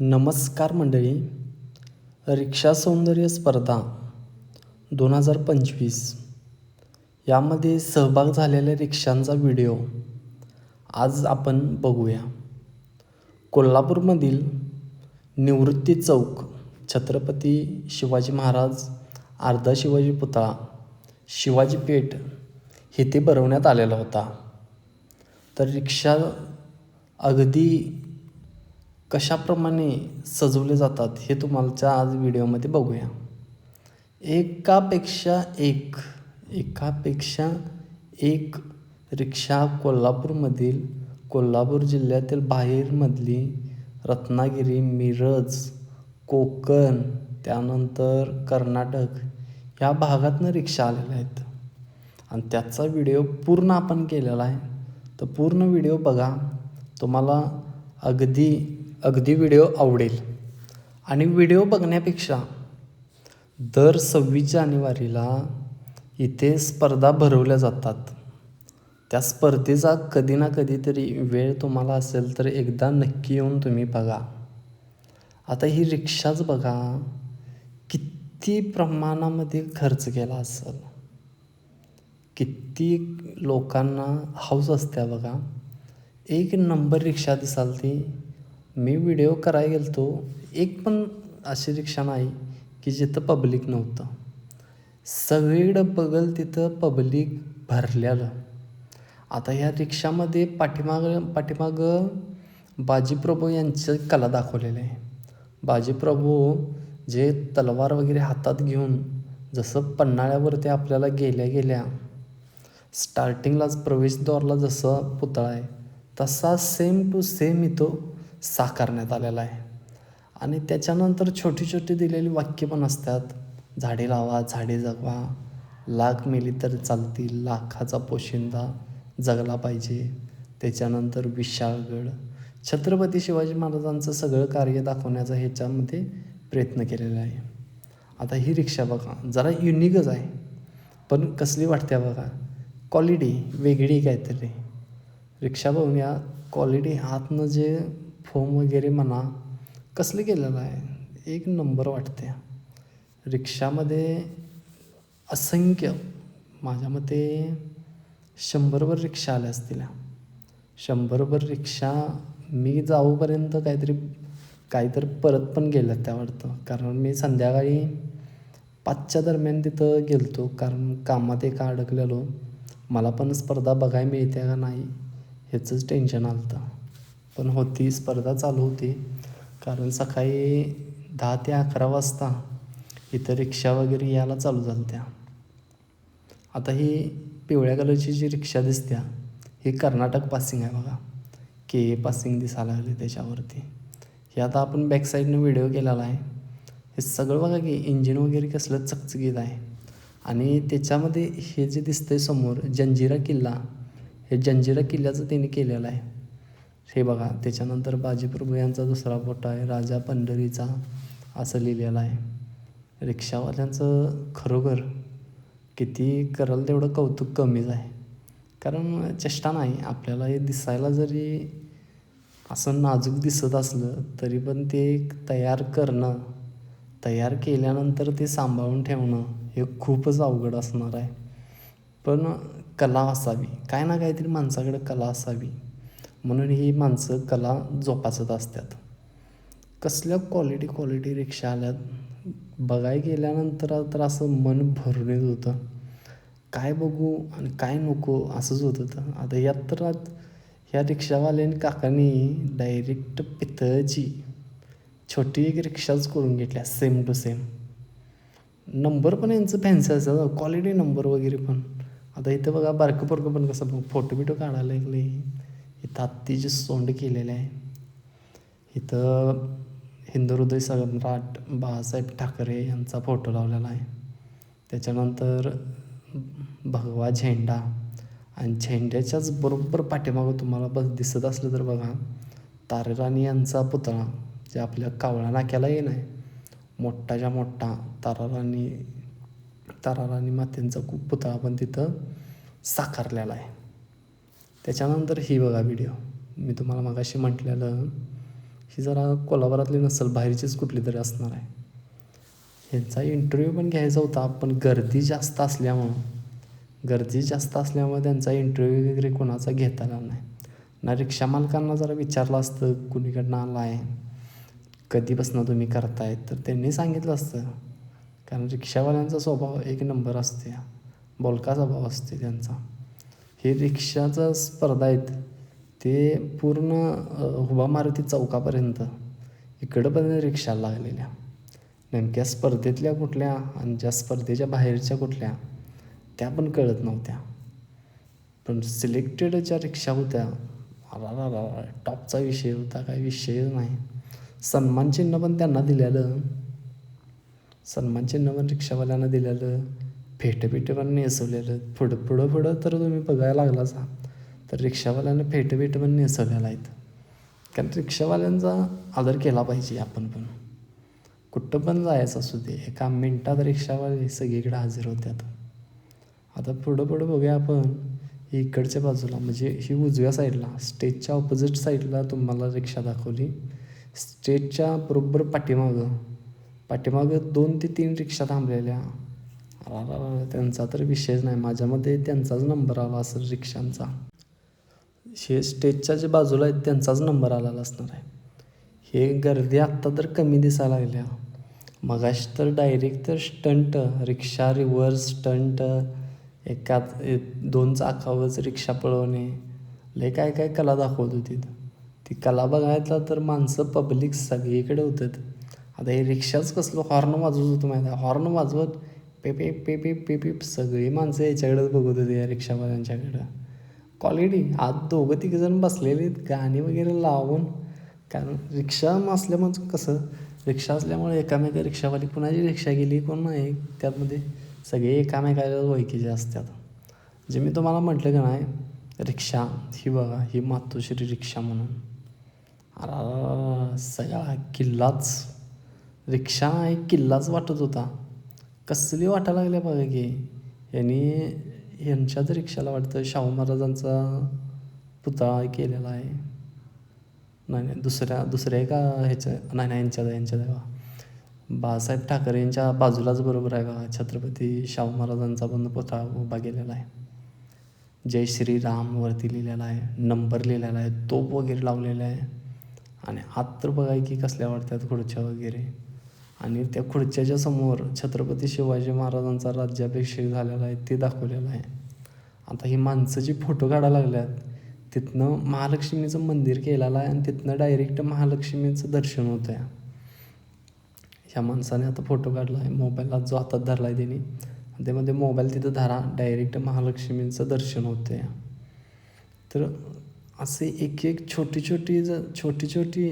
नमस्कार मंडळी. रिक्षा सौंदर्य स्पर्धा दोन हजार पंचवीस. यामध्ये सहभाग झालेल्या रिक्षांचा व्हिडिओ आज आपण बघूया. कोल्हापूरमधील निवृत्ती चौक छत्रपती शिवाजी महाराज अर्धा शिवाजी पुतळा शिवाजी पेठ येथे भरवण्यात आलेला होता. तर रिक्षा अगदी कशाप्रमाणे सजवले जातात हे तुम्हालच्या आज व्हिडिओमध्ये बघूया. एकापेक्षा एक एकापेक्षा एक रिक्षा कोल्हापूरमधील कोल्हापूर जिल्ह्यातील बाहेरमधली रत्नागिरी मिरज कोकण त्यानंतर कर्नाटक ह्या भागातनं रिक्षा आलेल्या आहेत. आणि त्याचा व्हिडिओ पूर्ण आपण केलेला आहे. तर पूर्ण व्हिडिओ बघा. तुम्हाला अगदी अगदी व्हिडिओ आवडेल. आणि व्हिडिओ बघण्यापेक्षा दर सव्वीस जानेवारीला इथे स्पर्धा भरवल्या जातात. त्या स्पर्धेचा कधी ना कधीतरी वेळ तुम्हाला असेल तर एकदा नक्की येऊन तुम्ही बघा. आता ही रिक्षाच बघा किती प्रमाणामध्ये खर्च केला असेल. किती लोकांना हाऊस असत्या बघा. एक नंबर रिक्षा दिसाल ती मी व्हिडिओ करायला गेलो तो एक पण अशी रिक्षा नाही की जिथं पब्लिक नव्हतं. सगळीकडं बघल तिथं पब्लिक भरलेलं. आता ह्या रिक्षामध्ये पाठीमागं पाठीमागं बाजीप्रभू यांचं कला दाखवलेलं आहे. बाजीप्रभू जे तलवार वगैरे हातात घेऊन जसं पन्हाळ्यावरती आपल्याला गेल्या गेल्या स्टार्टिंगलाच प्रवेशद्वारला जसं पुतळा आहे तसा सेम टू सेम इथं साकारण्यात आलेला आहे. आणि त्याच्यानंतर छोटी छोटी दिलेली वाक्य पण असतात. झाडे लावा झाडे जगवा. लाख मेली तर चालतील लाखाचा पोशिंदा जगला पाहिजे. त्याच्यानंतर विशाळगड छत्रपती शिवाजी महाराजांचं सगळं कार्य दाखवण्याचा ह्याच्यामध्ये प्रयत्न केलेला आहे. आता ही रिक्षा बघा. जरा युनिकच आहे. पण कसली वाटते बघा. क्वालिटी वेगळी काहीतरी. रिक्षा बघून या. क्वालिटी हातनं जे फोम वगैरे म्हणा कसलं केलेलं आहे? एक नंबर वाटते रिक्षामध्ये असंख्य माझ्या मते शंभरभर रिक्षा आल्या असतील. शंभरभर रिक्षा मी जाऊपर्यंत काहीतरी काहीतरी परत पण गेलं त्या वाटतं. कारण मी संध्याकाळी पाचच्या दरम्यान तिथं गेलतो कारण कामात एका अडकलेलो. मला पण स्पर्धा बघायला मिळते का नाही ह्याचंच टेन्शन आलं होतं पण होती स्पर्धा चालू होती. कारण सकाळी दहा ते अकरा वाजता इथं रिक्षा वगैरे यायला चालू झाल्या त्या आता ही पिवळ्या कलरची जी रिक्षा दिसत्या ही कर्नाटक पासिंग आहे बघा. के ए पासिंग दिसायला लागली त्याच्यावरती. हे आता आपण बॅक साईडनं व्हिडिओ केलेला आहे. हे सगळं बघा की इंजिन वगैरे कसलं चकचकीत आहे. आणि त्याच्यामध्ये हे जे दिसतंय समोर जंजिरा किल्ला हे जंजिरा किल्ल्याचं त्यांनी केलेलं आहे. हे बघा त्याच्यानंतर बाजीप्रभू यांचा दुसरा फोटो आहे. राजा पंढरीचा असं लिहिलेलं आहे. रिक्षावाल्यांचं खरोखर किती करल तेवढं कौतुक कमीच आहे. कारण चेष्टा नाही. आपल्याला हे दिसायला जरी असं नाजूक दिसत असलं तरी पण ते तयार करणं तयार केल्यानंतर ते सांभाळून ठेवणं हे खूपच अवघड असणार आहे. पण कला असावी. काय ना काहीतरी माणसाकडे कला असावी. म्हणून ही माणसं कला जोपासत असतात. कसल्या क्वालिटी क्वालिटी रिक्षा आल्यात बघाय गेल्यानंतर तर असं मन भरून येत होतं. काय बघू आणि काय नको असंच होत होतं. आता यात तर ह्या रिक्षावाल्याने काकांनी डायरेक्ट पितळची छोटी एक रिक्षाच करून घेतल्या सेम टू सेम नंबर पण यांचं फॅन्सी असतं क्वालिटी नंबर वगैरे पण. आता इथं बघा बारकं पोरकं पण कसं फोटो बिटो काढायला लागले इथं हत्तीचे सोंड केलेले आहे इथं हिंदुहृदय सम्राट बाळासाहेब ठाकरे यांचा फोटो लावलेला आहे. त्याच्यानंतर भगवा झेंडा आणि झेंड्याच्याच बरोबर पाठीमागं तुम्हाला बस दिसत असलं तर बघा ताराराणी यांचा पुतळा जे आपल्या कावळा नाक्याला येणं आहे. मोठाच्या मोठा ताराराणी ताराराणी मातेंचा खूप पुतळा पण तिथं साकारलेला आहे. त्याच्यानंतर ही बघा व्हिडिओ मी तुम्हाला मगाशी म्हटलेलं ही जरा कोल्हापुरातली नसेल बाहेरचीच कुठली तरी असणार आहे. ह्यांचा इंटरव्ह्यू पण घ्यायचा होता पण गर्दी जास्त असल्यामुळं गर्दी जास्त असल्यामुळे त्यांचा इंटरव्ह्यू वगैरे कोणाचा घेता आला नाही. ना रिक्षा मालकांना जरा विचारलं असतं कुणीकडनं आला आहे कधीपासून तुम्ही करताय? तर त्यांनी सांगितलं असतं. कारण रिक्षावाल्यांचा स्वभाव एक नंबर असते. बोलका स्वभाव असते त्यांचा. हे रिक्षाचा स्पर्धा आहेत. ते पूर्ण हुबा मारुती चौकापर्यंत. इकडंपर्यंत रिक्षा लागलेल्या. नेमक्या स्पर्धेतल्या कुठल्या आणि ज्या स्पर्धेच्या बाहेरच्या कुठल्या त्या पण कळत नव्हत्या. पण सिलेक्टेड ज्या रिक्षा होत्या. अरा टॉपचा विषय होता काय विषयच नाही. सन्मान चिन्ह पण त्यांना दिलेलं. सन्मानचिन्ह पण रिक्षावाल्यांना दिलेलं. फेटे फेटे पण नेसवलेलं. पुढं पुढं पुढं तर तुम्ही बघायला लागलाच हा. तर रिक्षावाल्यानं फेटे पण नेसवलेलं आहेत कारण रिक्षावाल्यांचा आदर केला पाहिजे आपण पण. कुठं पण जायचं असू दे एका मिनटात रिक्षावाले सगळीकडे हजर होत्यात. आता पुढं पुढं बघूया आपण. इकडच्या बाजूला म्हणजे ही उजव्या साईडला स्टेजच्या ऑपोजिट साईडला तुम्हाला रिक्षा दाखवली. स्टेजच्या बरोबर पाठीमागं. पाठीमागं दोन ते तीन रिक्षा थांबलेल्या. अरा त्यांचा तर विषयच नाही. माझ्यामध्ये त्यांचाच नंबर आला असेल रिक्षांचा. हे स्टेजच्या जे बाजूला आहेत त्यांचाच नंबर आलेला असणार आहे. हे गर्दी आत्ता तर कमी दिसायला लागल्या. मगाशी तर डायरेक्ट तर स्टंट रिक्षा रिव्हर्स स्टंट एका दोन चाकावरच रिक्षा पळवणे. लय काय काय कला दाखवत होती. ती कला बघायला तर माणसं पब्लिक सगळीकडे होतात. आता हे रिक्षाच कसलं हॉर्न वाजवत होतं माहिती आहे? हॉर्न वाजवत पेपेप पेपेप पेपेप सगळी माणसं याच्याकडेच बघत होती या रिक्षावाल्यांच्याकडं. क्वालिटी आज दोघं तिघजण बसलेले आहेत गाणी वगैरे लावून. कारण रिक्षा असल्यामुळं म्हणजे कसं रिक्षा असल्यामुळे एकामेका रिक्षावाली कुणाची रिक्षा गेली कोण नाही त्यातमध्ये सगळे एकामेकाच्या ओळखीचे असतात. जे मी तुम्हाला म्हटलं का नाही रिक्षा ही बघा ही मातोश्री रिक्षा म्हणून. अरा सगळा किल्लाच. रिक्षा एक किल्लाच वाटत होता. कसली वाटायला लागल्या बघा की यांनी यांच्याच रिक्षाला वाटतं शाहू महाराजांचा पुतळा केलेला आहे. नाही नाही दुसऱ्या दुसऱ्या एका ह्याच्या नाही नाही यांच्या यांच्या देवा बाळासाहेब ठाकरे यांच्या बाजूलाच बरोबर आहे बघा छत्रपती शाहू महाराजांचा पण पुतळा उभा केलेला आहे. जय श्रीराम वरती लिहिलेला आहे नंबर लिहिलेला आहे तोप वगैरे लावलेला आहे. आणि आत तर बघा की कसल्या वाटतात खुर्च्या वगैरे. आणि त्या खुर्च्याच्या समोर छत्रपती शिवाजी महाराजांचा राज्याभिषेक झालेला आहे ते दाखवलेलं आहे. आता ही माणसं जी फोटो काढायला लागल्यात तिथनं महालक्ष्मीचं मंदिर केलेलं आहे आणि तिथनं डायरेक्ट महालक्ष्मीचं दर्शन होतं आहे ह्या माणसाने आता फोटो काढला आहे मोबाईलला जो हातात धरला आहे त्याने त्यामध्ये मोबाईल तिथं धरा डायरेक्ट महालक्ष्मीचं दर्शन होतं आहे तर असे एक एक छोटी छोटी ज छोटी छोटी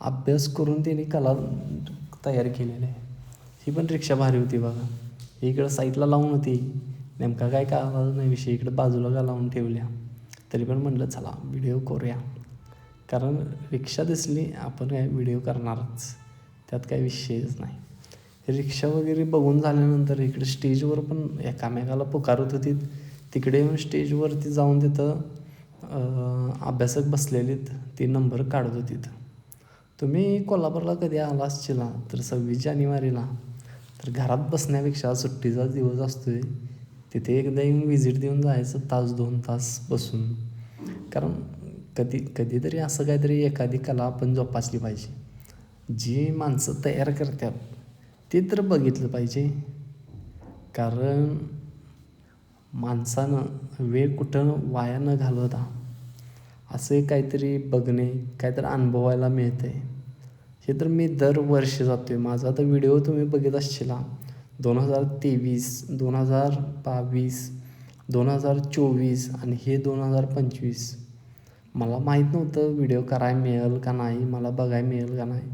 अभ्यास करून त्यांनी कला तयार केलेलं आहे. ही पण रिक्षा भारी होती बघा. इकडं साईडला लावून होती. नेमका काय कळाला नाही विषय. इकडं बाजूला का लावून ठेवल्या? तरी पण म्हटलं चला व्हिडिओ करूया. कारण रिक्षा दिसली आपण काय व्हिडिओ करणारच. त्यात काही विषयच नाही. रिक्षा वगैरे बघून झाल्यानंतर इकडे स्टेजवर पण एकामेकाला पुकारत होती तिकडे येऊन स्टेजवरती जाऊन तिथं अभ्यासक बसलेलीत. ती नंबर काढत होती तुम्ही कोल्हापूरला कधी आला असशिला तर सव्वीस जानेवारीला. तर घरात बसण्यापेक्षा सुट्टीचा दिवस असतोय. तिथे एकदा येऊन व्हिजिट देऊन जायचं तास दोन तास बसून. कारण कधी कधीतरी असं काहीतरी एखादी कला आपण जोपासली पाहिजे. जी माणसं तयार करतात ते तर बघितलं पाहिजे. कारण माणसानं वेळ कुठं वाया न घालवता असंही काहीतरी बघणे काहीतरी अनुभवायला मिळते हे तर मी दरवर्षी जातो आहे माझा आता व्हिडिओ तुम्ही बघत असशिला दोन हजार तेवीस दोन हजार बावीस दोन हजार चोवीस आणि हे दोन हजार पंचवीस. मला माहीत नव्हतं व्हिडिओ करायला मिळेल का नाही मला बघायला मिळेल का नाही.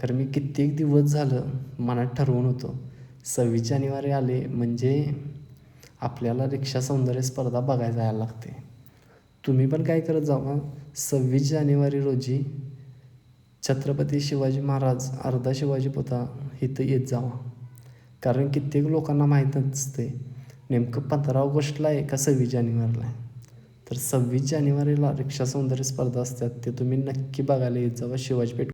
कारण मी कित्येक दिवस झालं मनात ठरवून होतो. सव्वीस जानेवारी आले म्हणजे आपल्याला रिक्षा सौंदर्य स्पर्धा बघायला जायला लागते. तुम्ही पण काय करत जावा. सव्वीस जानेवारी रोजी छत्रपती शिवाजी महाराज अर्धा शिवाजी पुतळा इथं येत जावा. कारण कित्येक लोकांना माहीत नसते नेमकं पंधरा ऑगस्टला आहे का सव्वीस जानेवारीला आहे? तर सव्वीस जानेवारीला रिक्षा सौंदर्य स्पर्धा असतात ते तुम्ही नक्की बघायला येत जावा शिवाजी पेठ